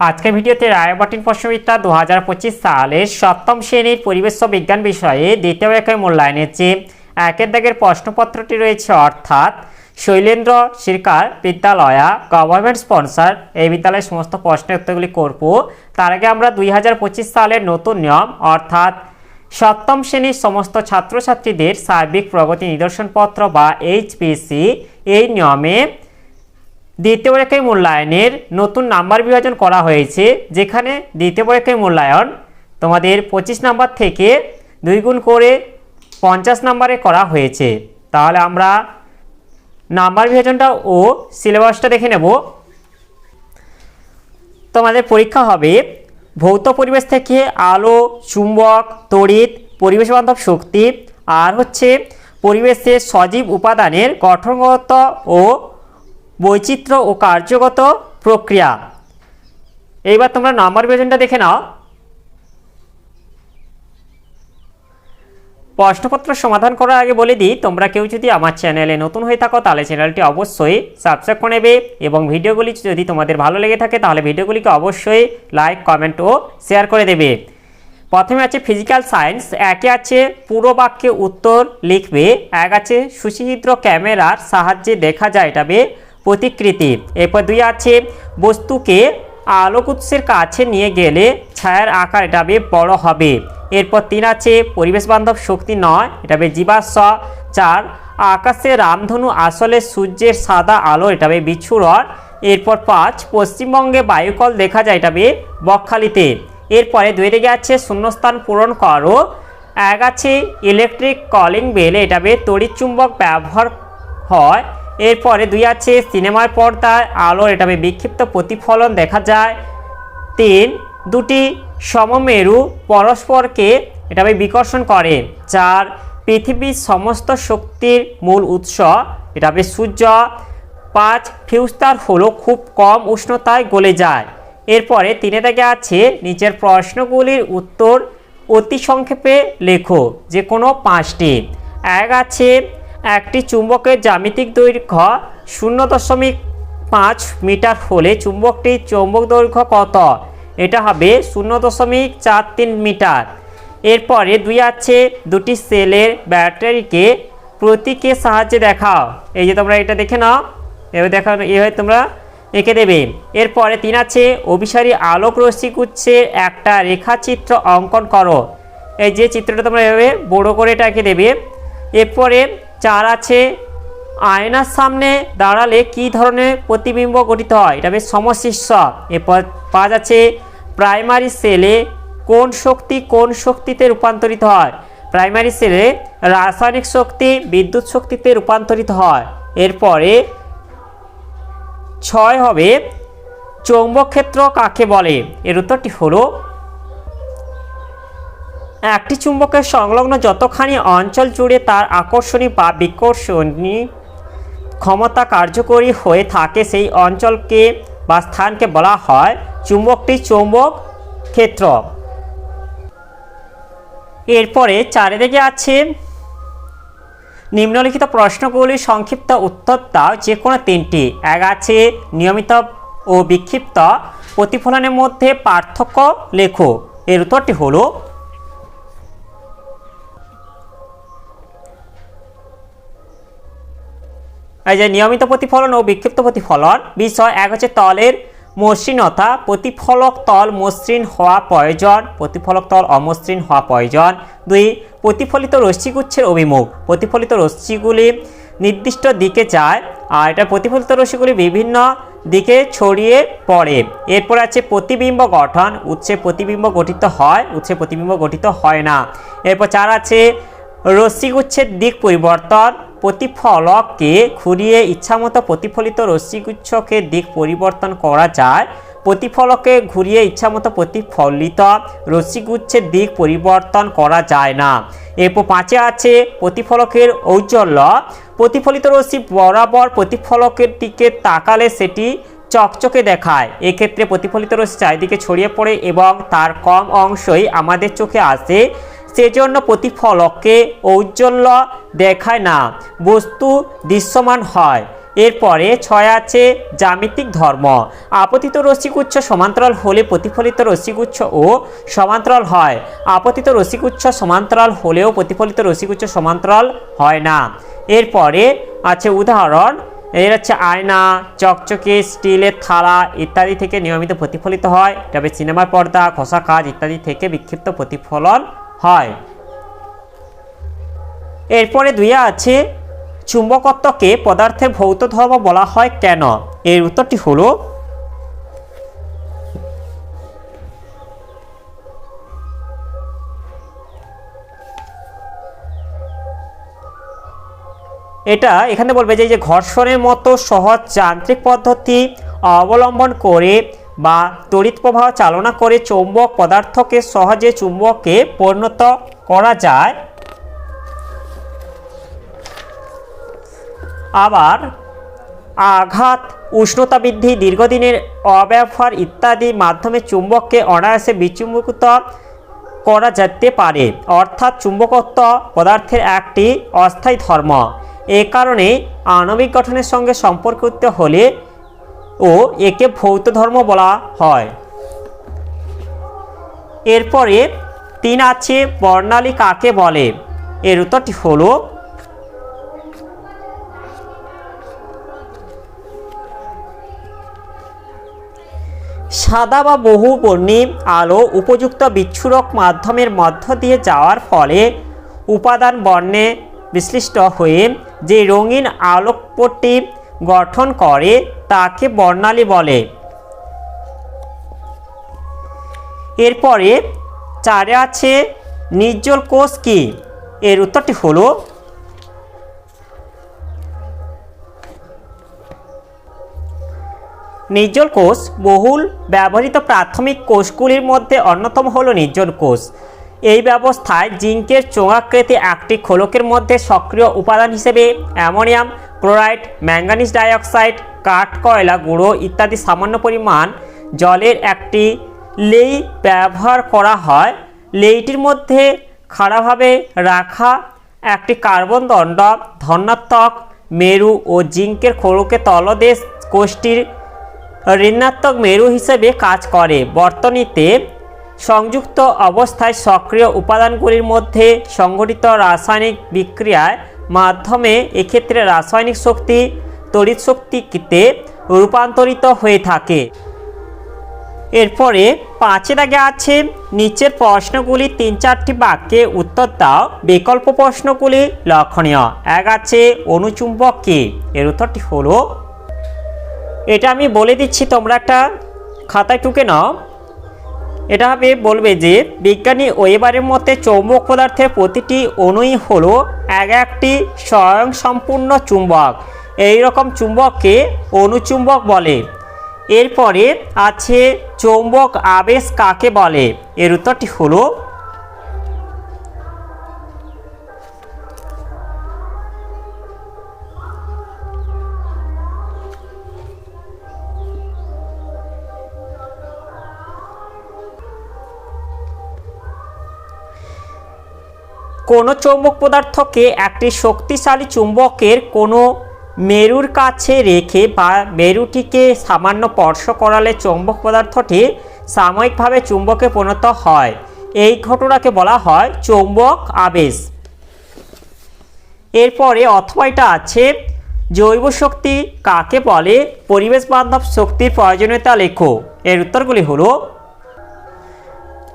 আজকের ভিডিওতে রায়বাটিন প্রশ্নবিদ্যা দু হাজার পঁচিশ সালের সপ্তম শ্রেণির পরিবেশ বিজ্ঞান বিষয়ে দ্বিতীয় একের মূল্যায়নের যে একের দাগের প্রশ্নপত্রটি রয়েছে, অর্থাৎ শৈলেন্দ্র সরকার বিদ্যালয়া গভর্নমেন্ট স্পন্সর এই বিদ্যালয়ের সমস্ত প্রশ্নের উত্তরগুলি করব। তার আগে আমরা দুই হাজার পঁচিশ সালের নতুন নিয়ম, অর্থাৎ সপ্তম শ্রেণির সমস্ত ছাত্রছাত্রীদের সার্বিক প্রগতি নিদর্শনপত্র বা এইচপিসি, এই নিয়মে দ্বিতীয় পরীক্ষায় মূল্যায়নের নতুন নাম্বার বিভাজন করা হয়েছে, যেখানে দ্বিতীয় পরীক্ষায় মূল্যায়ন তোমাদের পঁচিশ নাম্বার থেকে দুই গুণ করে পঞ্চাশ নাম্বারে করা হয়েছে। তাহলে আমরা নাম্বার বিভাজনটা ও সিলেবাসটা দেখে নেব। তোমাদের পরীক্ষা হবে ভৌত পরিবেশ থেকে আলো, চুম্বক, তড়িৎ, পরিবেশ বান্ধব শক্তি, আর হচ্ছে পরিবেশের সজীব উপাদানের গঠনগত ও বৈচিত্র্য ও কার্যগত প্রক্রিয়া। এইবার তোমরা নাম্বার বিভাজনটা দেখে নাও। প্রশ্নপত্র সমাধান করার আগে বলে দিই, তোমরা কেউ যদি আমার চ্যানেলে নতুন হয়ে থাকো, তাহলে চ্যানেলটি অবশ্যই সাবস্ক্রাইব করে নেবে এবং ভিডিওগুলি যদি তোমাদের ভালো লেগে থাকে, তাহলে ভিডিওগুলিকে অবশ্যই লাইক, কমেন্ট ও শেয়ার করে দেবে। প্রথমে আছে ফিজিক্যাল সায়েন্স, একে আছে পুরো বাক্যে উত্তর লিখবে, এক আছে সুচিহিদ্র ক্যামেরার সাহায্যে দেখা যায় এটাবে প্রতিকৃতি। এরপর দুই আছে, বস্তুকে আলোক উৎসের কাছে নিয়ে গেলে ছায়ার আকার এটা বড় হবে। এরপর তিন আছে পরিবেশ বান্ধব শক্তি নয়, এটা বে জীবাশ্ম চার আকাশে রামধনু আসলে সূর্যের সাদা আলো এটা বে বিচ্ছুরণ। এরপর পাঁচ, পশ্চিমবঙ্গে বায়ুকল দেখা যায় এটা বে বকখালিতে। এরপরে দুই রেগে আছে, শূন্যস্থান পূরণ করো। এক আছে ইলেকট্রিক কলিং বেল এটা বে তড়িৎ চুম্বক ব্যবহার হয়। এরপরে দুই আছে, সিনেমার পর্দায় আলোর এটা বে বিক্ষিপ্ত প্রতিফলন দেখা যায়। তিন, দুটি সমমেরু পরস্পরকে এটা বে বিকর্ষণ করে। চার, পৃথিবীর সমস্ত শক্তির মূল উৎস, এটা বে সূর্য। পাঁচ ফিউস্টার হলো খুব কম উষ্ণতায় গলে যায়। এরপরে তিনে থেকে আছে, নিচের প্রশ্নগুলির উত্তর অতি সংক্ষেপে লেখো যে কোনো পাঁচটি। এক আছে একটি চুম্বকের জ্যামিতিক দৈর্ঘ্য শূন্য দশমিক পাঁচ মিটার হলে চুম্বকটির চৌম্বক দৈর্ঘ্য কত? এটা হবে শূন্য দশমিক চার তিন মিটার। এরপরে দুই আছে, দুটি সেলের ব্যাটারিকে প্রতীকের সাহায্যে দেখাও। এই যে তোমরা এটা দেখে নাও, এবার দেখা এভাবে তোমরা এঁকে দেবে। এরপরে তিন আছে, অভিসারী আলোক রশ্মি গুচ্ছের একটা রেখাচিত্র অঙ্কন করো। এই যে চিত্রটা তোমরা এভাবে বড় করে এটা এঁকে দেবে। এরপরে চার আছে। আয়নার সামনে দাঁড়ালে কি ধরনের প্রতিবিম্ব গঠিত হয়? এটা বেশ সমশিষ্য এরপর পাঁচ আছে, প্রাইমারি সেলে কোন শক্তি কোন শক্তিতে রূপান্তরিত হয়? প্রাইমারি সেলে রাসায়নিক শক্তি বিদ্যুৎ শক্তিতে রূপান্তরিত হয়। এরপরে ছয় হবে, চৌম্বক ক্ষেত্র কাকে বলে? এর উত্তরটি হলো একটি চুম্বকের সংলগ্ন যতখানি অঞ্চল জুড়ে তার আকর্ষণী বা বিকর্ষণী ক্ষমতা কার্যকরী হয়ে থাকে, সেই অঞ্চলকে বা স্থানকে বলা হয় চুম্বকটি চৌম্বক ক্ষেত্র। এরপরে চারিদিকে আছে নিম্নলিখিত প্রশ্নগুলির সংক্ষিপ্ত উত্তর দাও যে কোনো তিনটি। এক আছে নিয়মিত ও বিক্ষিপ্ত প্রতিফলনের মধ্যে পার্থক্য লেখো। এর উত্তরটি হলো এই যে নিয়মিত প্রতিফলন ও বিক্ষিপ্ত প্রতিফলন, বিষয় এক হচ্ছে তলের মসৃণতা। প্রতিফলক তল মসৃণ হওয়া প্রয়োজন, প্রতিফলক তল অমসৃণ হওয়া প্রয়োজন। দুই, প্রতিফলিত রশ্মিগুচ্ছের অভিমুখ। প্রতিফলিত রশ্মিগুলি নির্দিষ্ট দিকে যায় আর এটা প্রতিফলিত রশ্মিগুলি বিভিন্ন দিকে ছড়িয়ে পড়ে। এরপর আছে প্রতিবিম্ব গঠন। উৎসে প্রতিবিম্ব গঠিত হয়, উৎসে প্রতিবিম্ব গঠিত হয় না। এরপর চার আছে রশ্মিগুচ্ছের দিক পরিবর্তন। প্রতিফলককে ঘুরিয়ে ইচ্ছামতো প্রতিফলিত রশ্মিগুচ্ছকে দিক পরিবর্তন করা যায়। প্রতিফলকে ঘুরিয়ে ইচ্ছামতো প্রতিফলিত রশ্মিগুচ্ছের দিক পরিবর্তন করা যায় না। এরপর পাঁচে আছে প্রতিফলকের ঔজ্জ্বল্য। প্রতিফলিত রশ্মি বরাবর প্রতিফলকের দিকে তাকালে সেটি চকচকে দেখায়। এক্ষেত্রে প্রতিফলিত রশ্মি চারিদিকে ছড়িয়ে পড়ে এবং তার কম অংশই আমাদের চোখে আসে। সেজন্য প্রতিফলককে ঔজ্জ্বল্য দেখায় না, বস্তু দৃশ্যমান হয়। এরপরে ছয় আছে জ্যামিতিক ধর্ম। আপতিত রশ্মিগুচ্ছ সমান্তরাল হলে প্রতিফলিত রশ্মিগুচ্ছ ও সমান্তরাল হয়। আপতিত রশ্মিগুচ্ছ সমান্তরাল হলেও প্রতিফলিত রশ্মিগুচ্ছ সমান্তরাল হয় না। এরপরে আছে উদাহরণ। এর হচ্ছে আয়না, চকচকে, স্টিলের থালা ইত্যাদি থেকে নিয়মিত প্রতিফলিত হয়। তবে সিনেমার পর্দা, খসা কাজ ইত্যাদি থেকে বিক্ষিপ্ত প্রতিফলন হয়। এরপরে দুইয়ে আছে, চুম্বকত্বকে পদার্থের ভৌত ধর্ম বলা হয় কেন? এর উত্তরটি হলো, এটা এখানে বলবে যে ঘর্ষণের মতো সহজ যান্ত্রিক পদ্ধতি অবলম্বন করে বা তড়িৎ প্রবাহ চালনা করে চৌম্বক পদার্থকে সহজে চুম্বকে পরিণত করা যায়। আবার আঘাত, উষ্ণতা বৃদ্ধি, দীর্ঘদিনের অব্যবহার ইত্যাদি মাধ্যমে চুম্বককে অনায়াসে বিচুম্বকিত করা যেতে পারে। অর্থাৎ চুম্বকত্ব পদার্থের একটি অস্থায়ী ধর্ম। এ কারণে আণবিক গঠনের সঙ্গে সম্পর্কিত হলে ও একে ভৌত ধর্ম বলা হয়। এরপরে তিন আছে বর্ণালী কাকে বলে? এর উত্তরটি হলো সাদা বা বহু বহুবর্ণী আলো উপযুক্ত বিচ্ছুরক মাধ্যমের মধ্য দিয়ে যাওয়ার ফলে উপাদান বর্ণে বিশ্লিষ্ট হয়ে যে রঙিন আলোকপট্টি গঠন করে তাকে বর্ণালী বলে। এরপরে চারে আছে নির্জল কোষ কি? এর উত্তরটি হলো নির্জল কোষ। বহুল ব্যবহৃত প্রাথমিক কোষগুলির মধ্যে অন্যতম হলো নির্জল কোষ। এই ব্যবস্থায় জিঙ্কের চোঙাকৃতি একটি খোলকের মধ্যে সক্রিয় উপাদান হিসেবে অ্যামোনিয়াম ক্লোরাইড ম্যাঙ্গানিজ ডাইঅক্সাইড, কাঠ, কয়লা, গুঁড়ো ইত্যাদি সামান্য পরিমাণ জলের একটি লেই ব্যবহার করা হয়। লেইটির মধ্যে খাড়াভাবে রাখা একটি কার্বন দণ্ড, ধনাত্মক, মেরু ও জিঙ্কের খোলকের তলদেশ কোষটির ঋণাত্মক মেরু হিসেবে কাজ করে। বর্তনীতে সংযুক্ত অবস্থায় সক্রিয় উপাদানগুলির মধ্যে সংঘটিত রাসায়নিক বিক্রিয়ার মাধ্যমে এক্ষেত্রে রাসায়নিক শক্তি, তড়িৎ শক্তিতে রূপান্তরিত হয়ে থাকে। এরপরে পাঁচের আগে আছে, নিচের প্রশ্নগুলি তিন চারটি বাক্যে উত্তর দাও। বিকল্প প্রশ্নগুলি লক্ষণীয়। এক আছে, অনুচুম্বক কি? এর উত্তরটি হলো, এটা আমি বলে দিচ্ছি, তোমরা একটা খাতায় টুকে নাও। এটা হবে বলবে যে, বিজ্ঞানী ওয়েবারের মতে চৌম্বক পদার্থের প্রতিটি অণুই হলো এক একটি স্বয়ংসম্পূর্ণ চুম্বক। এই রকম চুম্বককে অনুচুম্বক বলে। এরপরে আছে চৌম্বক আবেশ কাকে বলে? এর উত্তরটি হলো কোনো চৌম্বক পদার্থকে একটি শক্তিশালী চুম্বকের কোনো মেরুর কাছে রেখে বা মেরুটিকে সামান্য স্পর্শ করালে চৌম্বক পদার্থটি সাময়িকভাবে চুম্বকে পরিণত হয়। এই ঘটনাকে বলা হয় চৌম্বক আবেশ। এরপরে অথবা এটা আছে, জৈব শক্তি কাকে বলে? পরিবেশ বান্ধব শক্তির প্রয়োজনীয়তা লেখো। এর উত্তরগুলি হলো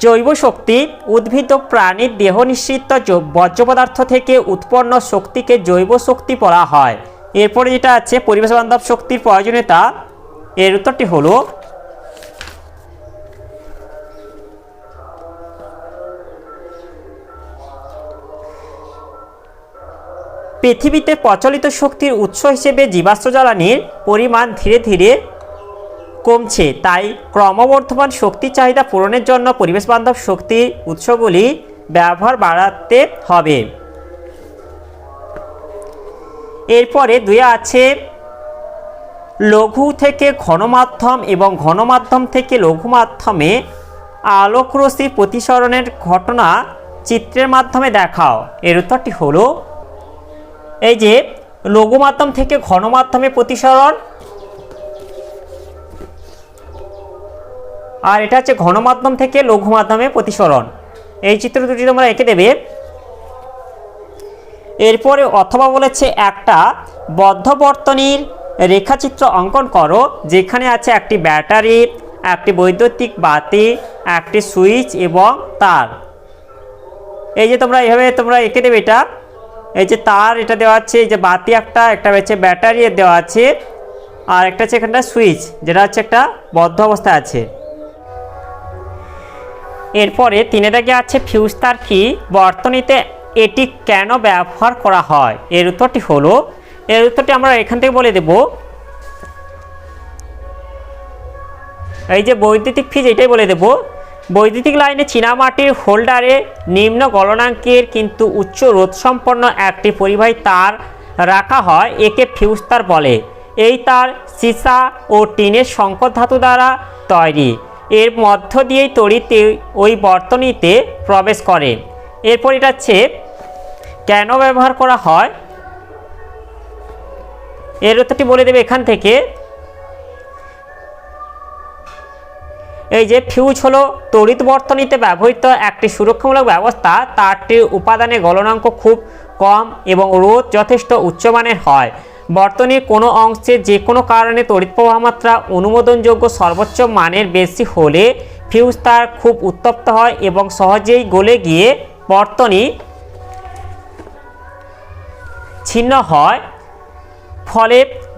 জৈব শক্তি, উদ্ভিদ ও প্রাণীর দেহ নিঃসৃত বর্জ্য পদার্থ থেকে উৎপন্ন শক্তিকে জৈব শক্তি বলা হয়। এরপরে যেটা আছে, পরিবেশ বান্ধব শক্তির প্রয়োজনীয়তা। এর উত্তরটি হলো পৃথিবীতে প্রচলিত শক্তির উৎস হিসেবে জীবাশ্ম জ্বালানির পরিমাণ ধীরে ধীরে কমছে। তাই ক্রমবর্ধমান শক্তি চাহিদা পূরণের জন্য পরিবেশ বান্ধব শক্তির উৎসগুলি ব্যবহার বাড়াতে হবে। এরপরে দুই আছে লঘু থেকে ঘনমাধ্যম এবং ঘনমাধ্যম থেকে লঘু মাধ্যমে আলোকরশ্মি প্রতিসরণের ঘটনা চিত্রের মাধ্যমে দেখাও। এর উত্তরটি হলো, এই যে লঘু মাধ্যম থেকে ঘন মাধ্যমে প্রতিসরণ আর এটা হচ্ছে ঘন মাধ্যম থেকে লঘু মাধ্যমে প্রতিসরণ। এই চিত্র দুটি তোমরা এঁকে দেবে। এরপরে অথবা বলেছে একটা বদ্ধ বর্তনীর রেখাচিত্র অঙ্কন করো, যেখানে আছে একটি ব্যাটারি, একটি বৈদ্যুতিক বাতি, একটি সুইচ এবং তার। এই যে তোমরা এভাবে তোমরা এঁকে দেবে এটা। এই যে তার এটা দেওয়া আছে, এই যে বাতি একটা একটা হচ্ছে ব্যাটারি দেওয়া আছে, আর একটা হচ্ছে এখানটা সুইচ, যেটা হচ্ছে একটা বদ্ধ অবস্থায় আছে। এরপরে তিনে দাগে আছে ফিউজ তার কি? বর্তনীতে এটি কেন ব্যবহার করা হয়? এর উত্তরটি হলো, এর উত্তরটি আমরা এখান থেকে বলে দেব। এই যে বৈদ্যুতিক ফিজ, এটাই বলে দেব। বৈদ্যুতিক লাইনে চীনামাটির হোল্ডারে নিম্ন গলনাঙ্কের কিন্তু উচ্চ রোধ সম্পন্ন একটি পরিবাহী তার রাখা হয়, একে ফিউজ তার বলে। এই তার সীসা ও টিনের সংকট ধাতু দ্বারা তৈরি। এর মধ্য দিয়েই তড়িতে ওই বর্তনীতে প্রবেশ করে। এরপর এটা হচ্ছে, কেন ব্যবহার করা হয়? এর উত্তরটি বলে দেবে এখান থেকে। এই যে ফিউজ হলো তড়িৎ বর্তনীতে ব্যবহৃত একটি সুরক্ষামূলক ব্যবস্থা তারটির উপাদানে গলনাঙ্ক খুব কম এবং রোধ যথেষ্ট উচ্চমানের হয়। বর্তনীর কোনো অংশে যে কোনো কারণে তড়িৎ প্রবাহ মাত্রা অনুমোদনযোগ্য সর্বোচ্চ মানের বেশি হলে ফিউজ তার খুব উত্তপ্ত হয় এবং সহজেই গলে গিয়ে বর্তনী ছিন্ন হয়। ফলে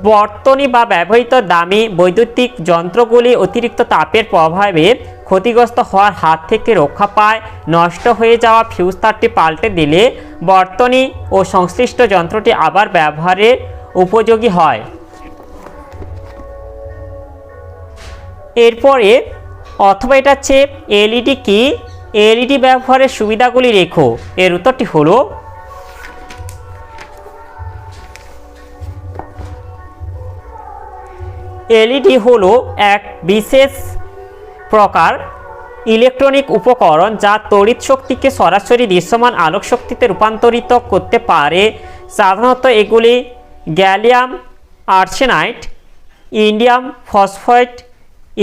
বর্তনী বা ব্যবহৃত দামি বৈদ্যুতিক যন্ত্রগুলি অতিরিক্ত তাপের প্রভাবে ক্ষতিগ্রস্ত হওয়ার হাত থেকে রক্ষা পায়। নষ্ট হয়ে যাওয়া ফিউজ তারটি পাল্টে দিলে বর্তনী ও সংশ্লিষ্ট যন্ত্রটি আবার ব্যবহারের উপযোগী হয়। এরপরে, অথবা এটা হচ্ছে এলইডি কি? এলইডি ব্যবহারের সুবিধাগুলি রেখো। এর উত্তরটি হলো এলইডি হলো এক বিশেষ প্রকার ইলেকট্রনিক উপকরণ যা তড়িৎ শক্তিকে সরাসরি দৃশ্যমান আলোক শক্তিতে রূপান্তরিত করতে পারে। সাধারণত এগুলি গ্যালিয়াম আর্সেনাইট ইন্ডিয়াম ফসফেট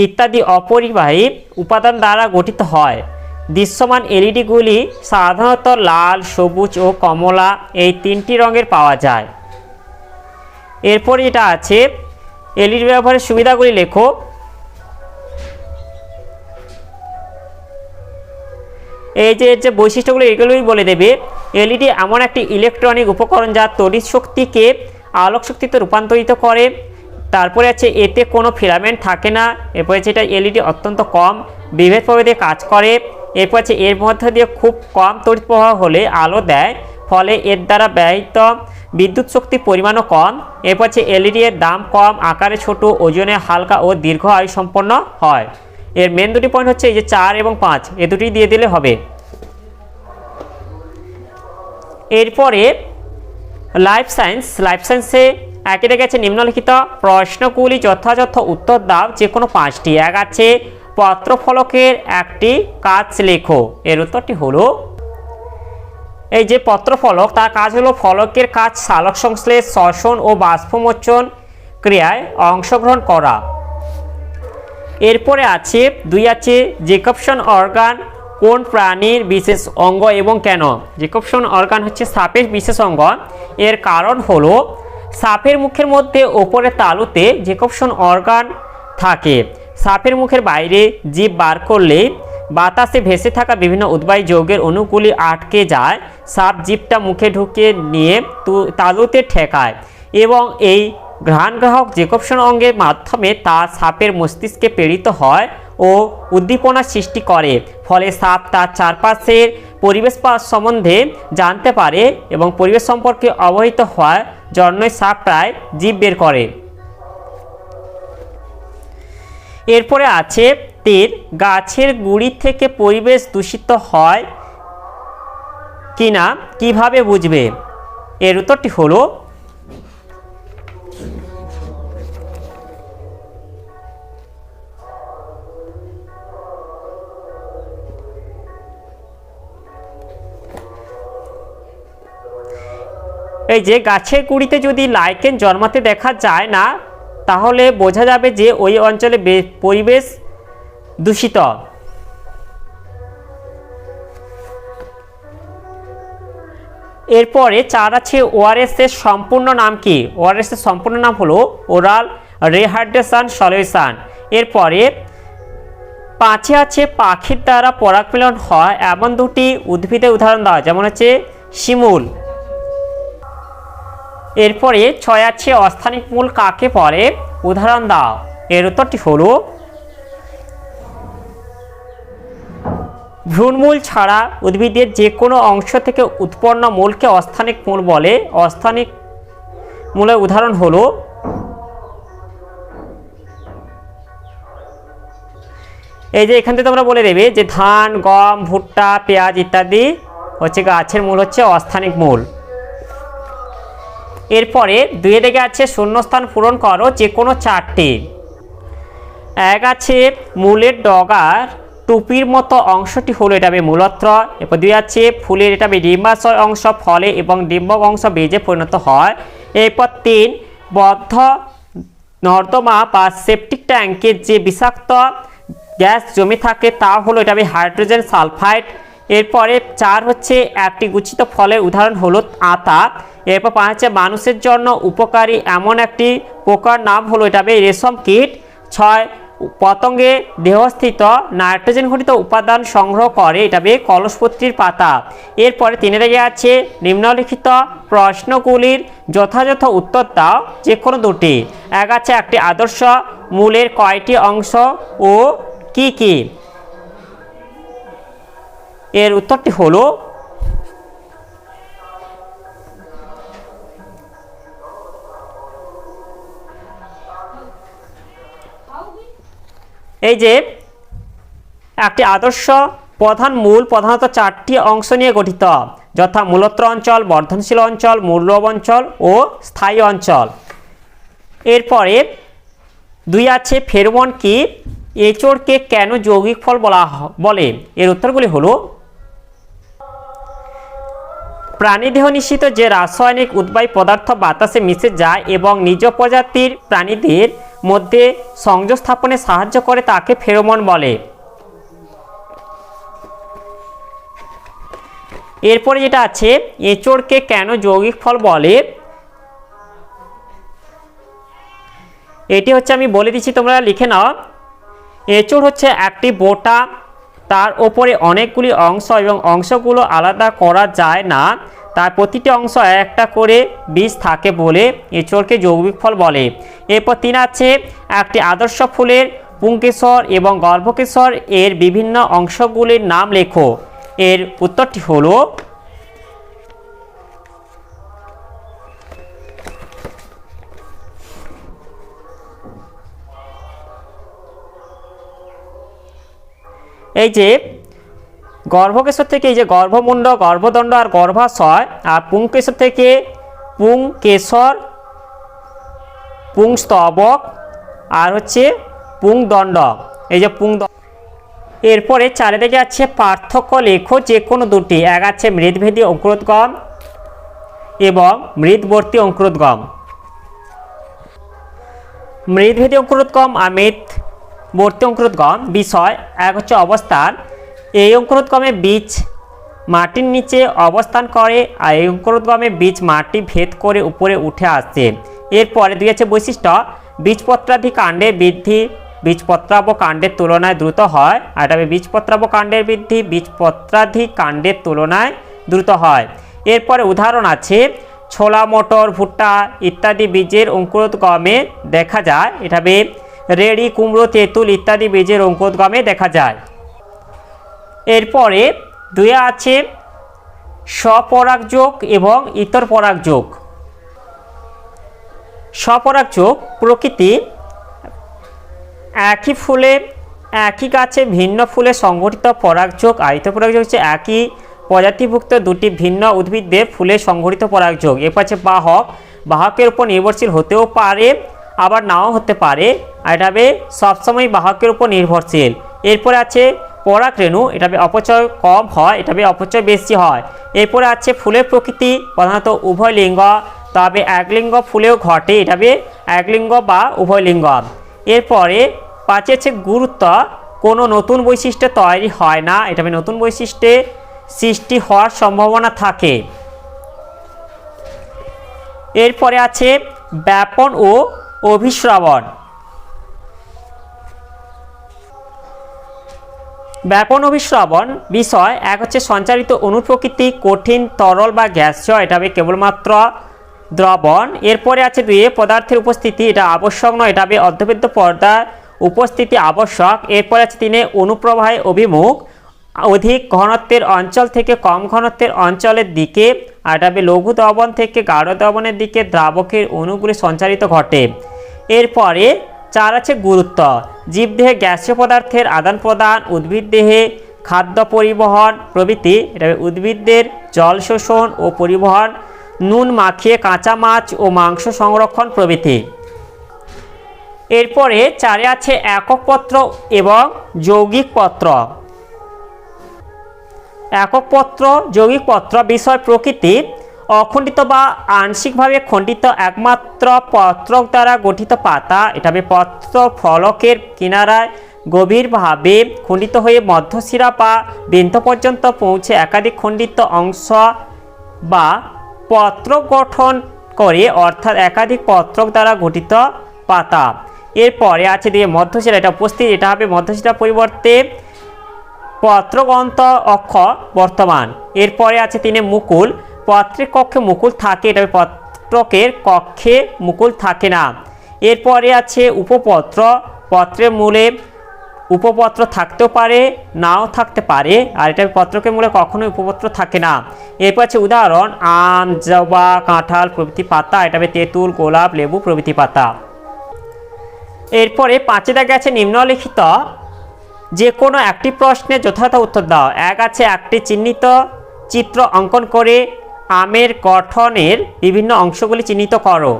ইত্যাদি অপরিবাহী উপাদান দ্বারা গঠিত হয়। দৃশ্যমান এলইডিগুলি সাধারণত লাল, সবুজ ও কমলা এই তিনটি রঙের পাওয়া যায়। এরপর এটা আছে, এলইডি ব্যবহারের সুবিধাগুলি লেখো। এই যে যে বৈশিষ্ট্যগুলো এগুলোই বলে দেবে। এলইডি এমন একটি ইলেকট্রনিক উপকরণ যা তড়িৎ শক্তিকে আলোক শক্তিতে রূপান্তরিত করে। তারপরে আছে, এতে কোনো ফিলামেন্ট থাকে না। এরপরে আছে, এটা এলইডি অত্যন্ত কম বিভেদ প্রভেদে কাজ করে। এরপর আছে, এর মধ্যে দিয়ে খুব কম তড়িৎ প্রবাহ হলে আলো দেয়, ফলে এর দ্বারা ব্যয়িত বিদ্যুৎ শক্তির পরিমাণও কম। এরপর হচ্ছে এলইডি এর দাম কম, আকারে ছোট, ওজনে হালকা ও দীর্ঘ আয়ু সম্পন্ন হয়। এর মেন দুটি পয়েন্ট হচ্ছে, এই যে চার এবং পাঁচ, এ দুটি দিয়ে দিলে হবে। এরপরে লাইফ সায়েন্স লাইফ সায়েন্সে একই দেখে আছে নিম্নলিখিত প্রশ্নগুলি যথাযথ উত্তর দাও যে কোনো পাঁচটি। এক আছে, পত্রফলকের একটি কাজ লেখো। এর উত্তরটি হলো, এই যে পত্রফলক, তার কাজ হলো ফলকের কাজ সালোক সংশ্লেষ, শ্বসন ও বাষ্পমোচন ক্রিয়ায় অংশগ্রহণ করা। এরপরে আছে, দুই আছে জেকপশন অর্গান কোন প্রাণীর বিশেষ অঙ্গ এবং কেন? জেকপশন অর্গান হচ্ছে সাপের বিশেষ অঙ্গ। এর কারণ হলো, সাপের মুখের মধ্যে ওপরে তালুতে জেকপশন অর্গান থাকে। সাপের মুখের বাইরে জীব বার করলে বাতাসে ভেসে থাকা বিভিন্ন উদ্বায়ী যৌগের অণুগুলি আটকে যায়। সাপ জীবটা মুখে ঢুকে নিয়ে তালুতে ঠেকায় এবং এই ঘ্রাণগ্রাহক জেকপশন অঙ্গের মাধ্যমে তা সাপের মস্তিষ্কে প্রেরিত হয়। ও উদ্দীপনা সৃষ্টি করে। ফলে সাপ তার চারপাশের পরিবেশ সম্বন্ধে জানতে পারে এবং পরিবেশ সম্পর্কে অবহিত হওয়ার জন্যই সাপ প্রায় জীব বের করে। এরপরে আছে, তের গাছের গুড়ি থেকে পরিবেশ দূষিত হয় কিনা, কীভাবে বুঝবে? এর উত্তরটি হলো এই যে গাছের গুঁড়িতে যদি লাইকেন জন্মাতে দেখা যায় না, তাহলে বোঝা যাবে যে ওই অঞ্চলে পরিবেশ দূষিত। এরপরে চার আছে ওআরএস এর সম্পূর্ণ নাম কি? ওআরএস এর সম্পূর্ণ নাম হলো ওরাল রেহাইড্রেশন সলিউশন। এরপরে পাঁচে আছে পাখির দ্বারা পরাগমিলন হয় এমন দুটি উদ্ভিদের উদাহরণ দেওয়া যেমন হচ্ছে শিমুল। এরপরে ছয় আছে, অস্থানিক মূল কাকে পরে উদাহরণ দাও। এর উত্তরটি হলো, ভ্রূণমূল ছাড়া উদ্ভিদের যে কোনো অংশ থেকে উৎপন্ন মূলকে অস্থানিক মূল বলে। অস্থানিক মূলের উদাহরণ হলো, এই যে এখান থেকে তোমরা বলে দেবে যে ধান, গম, ভুট্টা, পেঁয়াজ ইত্যাদি হচ্ছে গাছের মূল হচ্ছে অস্থানিক মূল। এরপরে দুয়ে দিকে আছে শূন্যস্থান পূরণ করো যে কোনো চারটি। এক আছে মূলের ডগার টুপির মতো অংশটি হলো এটা হবে মূলত্র এরপর দুই আছে ফুলের এটা হবে ডিম্বাশয় অংশ, ফলে এবং ডিম্বক অংশ বীজে পরিণত হয়। এরপর তিন, বদ্ধ নর্দমা বা সেপটিক ট্যাঙ্কের যে বিষাক্ত গ্যাস জমে থাকে তা হলো এটা হবে হাইড্রোজেন সালফাইড। এরপরে চার হচ্ছে একটি গুচ্ছিত ফলের উদাহরণ হলো আতা। এরপর পাঁচ হচ্ছে মানুষের জন্য উপকারী এমন একটি পোকার নাম হলো এটা হবে রেশম কীট। ছয়, পতঙ্গে দেহস্থিত নাইট্রোজেন ঘটিত উপাদান সংগ্রহ করে, এটা হবে কলসপত্রীর পাতা। এরপরে তিনে দিকে আছে নিম্নলিখিত প্রশ্নগুলির যথাযথ উত্তর দাও যে কোনো দুটি। এক আছে একটি আদর্শ মূলের কয়টি অংশ ও কি কি? এর উত্তরটি হলো এই যে একটি আদর্শ প্রধান মূল প্রধানত চারটি অংশ নিয়ে গঠিত, যথা মূলত্র অঞ্চল, বর্ধনশীল অঞ্চল, মূল্যব অঞ্চল ও স্থায়ী অঞ্চল। এরপরে দুই আছে ফেরমন কি এচোরকে কেন যৌগিক ফল বলা বলে? এর উত্তরগুলি হলো প্রাণীদেহ নিশ্চিত যে রাসায়নিক উদ্বায়ী পদার্থ বাতাসে মিশে যায় এবং নিজ প্রজাতির প্রাণীদের মধ্যে সংযোগ স্থাপনে সাহায্য করে তাকে ফেরোমন বলে। এরপরে যেটা আছে, এঁচোড়কে কেন যৌগিক ফল বলে? এটি হচ্ছে আমি বলে দিচ্ছি, তোমরা লিখে নাও। এঁচোড় হচ্ছে একটি বোটা তার ওপরে অনেকগুলি অংশ এবং অংশগুলো আলাদা করা যায় না। তার প্রতিটি অংশ একটা করে বীজ থাকে বলে এঁচড়কে যৌগিক ফল বলে। এরপর তিন আছে, একটি আদর্শ ফুলের পুঙ্কেশ্বর এবং গর্ভকেশ্বর এর বিভিন্ন অংশগুলির নাম লেখো। এর উত্তরটি হলো এই যে গর্ভকেশর থেকে এই যে গর্ভমুণ্ড, গর্ভদণ্ড আর গর্ভাশয় আর পুংকেশর থেকে পুংকেশর, পুংস্তবক আর হচ্ছে পুংদণ্ড। এই যে পুং এরপরে চারিদিকে আছে পার্থক্য লেখো যে কোনো দুটি। এক আছে মৃদভেদী অঙ্কুরোদ্গম এবং মৃদবর্তী অঙ্কুরোদ্গম। মৃদভেদী অঙ্কুরোদ্গম আর মৃদবর্তী অঙ্কুরোদ্গম বিষয়, এক হচ্ছে অবস্থান। এই অঙ্কুরোদ্গমে বীজ মাটির নিচে অবস্থান করে, আর এই অঙ্কুরোদ্গমে বীজ মাটি ভেদ করে উপরে উঠে আসে। এরপরে দুই আছে বৈশিষ্ট্য বীজপত্রাধি কাণ্ডের বৃদ্ধি বীজপত্রাব কাণ্ডের তুলনায় দ্রুত হয়। আর এটা বীজপত্রাব কাণ্ডের বৃদ্ধি বীজপত্রাধি কাণ্ডের তুলনায় দ্রুত হয়। এরপরে উদাহরণ আছে, ছোলা, মটর, ভুট্টা ইত্যাদি বীজের অঙ্কুরোদ্গমে দেখা যায়। এটা রেড়ি, কুমড়ো, তেঁতুল ইত্যাদি বীজের অঙ্কুরোদ্গমে দেখা যায়। এরপরে দুয়ে আছে স্বপরাগযোগ এবং ইতর পরাগযোগ স্বপরাগযোগ প্রকৃতি একই ফুলে, একই গাছে ভিন্ন ফুলে সংগঠিত পরাগযোগ ইতর পরাগযোগ হচ্ছে একই প্রজাতিভুক্ত দুটি ভিন্ন উদ্ভিদে ফুলে সংগঠিত পরাগযোগ এরপর আছে বাহক। বাহকের উপর নির্ভরশীল হতেও পারে আবার নাও হতে পারে, আর এটা হবে সবসময় বাহকের উপর নির্ভরশীল। এরপরে আছে পরাগরেণু এটা অপচয় কম হয়, এটা অপচয় বেশি হয়। এরপরে আছে ফুলের প্রকৃতি, প্রধানত উভয় লিঙ্গ, তবে একলিঙ্গ ফুলেও ঘটে, এটা একলিঙ্গ বা উভয় লিঙ্গ। এরপরে পাঁচে আছে গুরুত্ব, কোনো নতুন বৈশিষ্ট্য তৈরি হয় না, এটা নতুন বৈশিষ্ট্যে সৃষ্টি হওয়ার সম্ভাবনা থাকে। এরপরে আছে ব্যাপন ও অভিশ্রাবণ ব্যাপন অভিশ্রাবণ বিষয় এক হচ্ছে সঞ্চারিত অনুপ্রকৃতি, কঠিন, তরল বা গ্যাসীয়, এটা হবে কেবলমাত্র দ্রবণ। এরপরে আছে দুই, পদার্থের উপস্থিতি, এটা আবশ্যক নয়, এটা হবে অর্ধবেদ্য পর্দার উপস্থিতি আবশ্যক। এরপরে আছে তিনে, অনুপ্রবাহে অভিমুখ। অধিক ঘনত্বের অঞ্চল থেকে কম ঘনত্বের অঞ্চলের দিকে এটা হবে লঘু দ্রবণ থেকে গাঢ় দ্রবণের দিকে দ্রাবকের অণুগুলি সঞ্চারিত ঘটে। এরপরে চার আছে গুরুত্ব। জীবদেহে গ্যাসীয় পদার্থের আদান প্রদান, উদ্ভিদ দেহে খাদ্য পরিবহন প্রভৃতি, এটা উদ্ভিদদের জল শোষণ ও পরিবহন, নুন মাখিয়ে কাঁচা মাছ ও মাংস সংরক্ষণ প্রভৃতি। এরপরে চারে আছে একক পত্র এবং যৌগিক পত্র। একক পত্র যৌগিক পত্র বিষয় প্রকৃতি, অখণ্ডিত বা আংশিকভাবে খণ্ডিত একমাত্র পত্রক দ্বারা গঠিত পাতা। এটা হবে পত্র ফলকের কিনারায় গভীরভাবে খণ্ডিত হয়ে মধ্যশিরা বা বিন্দু পর্যন্ত পৌঁছে একাধিক খণ্ডিত অংশ বা পত্র গঠন করে, অর্থাৎ একাধিক পত্রক দ্বারা গঠিত পাতা। এরপরে আছে দিয়ে মধ্যশিরা, এটা উপস্থিত, এটা হবে মধ্যশিরা পরিবর্তে পত্রগ্রন্থ অক্ষ বর্তমান। এরপরে আছে তিনি মুকুল। পত্রের কক্ষে মুকুল থাকে, এটা পত্রকের কক্ষে মুকুল থাকে না। এরপরে আছে উপপত্র। পত্রের মূলে উপপত্র থাকতেও পারে, নাও থাকতে পারে, আর এটা পত্রকের মূলে কখনোই উপপত্র থাকে না। এরপর আছে উদাহরণ, আম, জবা, কাঁঠাল, প্রভৃতি পাতা, এটা তেঁতুল, গোলাপ, লেবু, প্রভৃতি পাতা। এরপরে পাঁচে দাগে আছে নিম্নলিখিত যে কোনো একটি প্রশ্নে যথাযথ উত্তর দাও। এক আছে একটি চিহ্নিত চিত্র অঙ্কন করে আমের গঠনের বিভিন্ন অংশগুলি চিহ্নিত করো।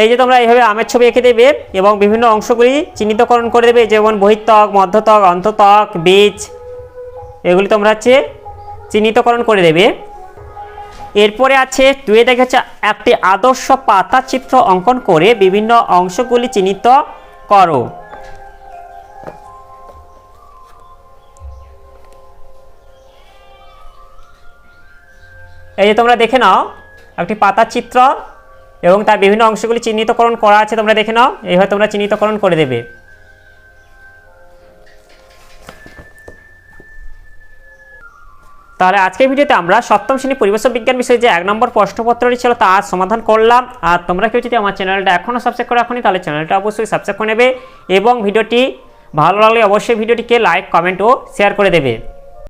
এই যে তোমরা এইভাবে আমের ছবি এঁকে দেবে এবং বিভিন্ন অংশগুলি চিহ্নিতকরণ করে দেবে, যেমন বহিত্বক মধ্যত্বক অন্ততক, বীজ, এগুলি তোমরা হচ্ছে চিহ্নিতকরণ করে দেবে। এরপরে আছে দুয়ে দেখে হচ্ছে একটি আদর্শ পাতা চিত্র অঙ্কন করে বিভিন্ন অংশগুলি চিহ্নিত করো। এই যে তোমরা দেখে নাও, একটি পাতার চিত্র এবং তার বিভিন্ন অংশগুলি চিহ্নিতকরণ করা আছে, তোমরা দেখে নাও এইভাবে তোমরা চিহ্নিতকরণ করে দেবে। তাহলে আজকের ভিডিওতে আমরা সপ্তম শ্রেণি পরিবেশ বিজ্ঞান বিষয়ে যে এক নম্বর প্রশ্নপত্রটি ছিল তা আজ সমাধান করলাম। আর তোমরা কেউ যদি আমার চ্যানেলটা এখনও সাবস্ক্রাইব করে রাখনি তাহলে চ্যানেলটা অবশ্যই সাবস্ক্রাইব করে নেবে এবং ভিডিওটি ভালো লাগলে অবশ্যই ভিডিওটিকে লাইক কমেন্ট ও শেয়ার করে দেবে।